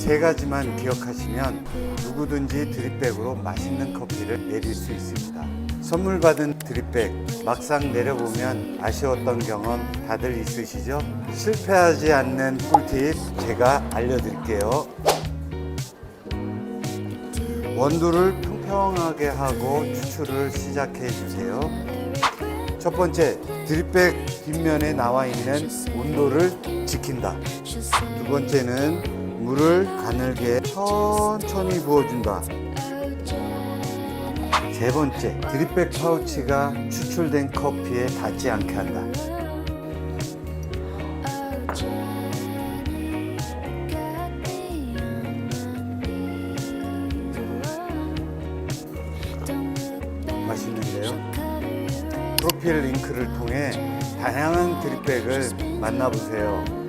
세 가지만 기억하시면 누구든지 드립백으로 맛있는 커피를 내릴 수 있습니다. 선물 받은 드립백 막상 내려보면 아쉬웠던 경험 다들 있으시죠? 실패하지 않는 꿀팁 제가 알려드릴게요. 원두를 평평하게 하고 추출을 시작해 주세요. 첫 번째, 드립백 뒷면에 나와 있는 온도를 지킨다. 두 번째는 물을 가늘게 천천히 부어준다. 세 번째, 드립백 파우치가 추출된 커피에 닿지 않게 한다. 맛있는데요? 프로필 링크를 통해 다양한 드립백을 만나보세요.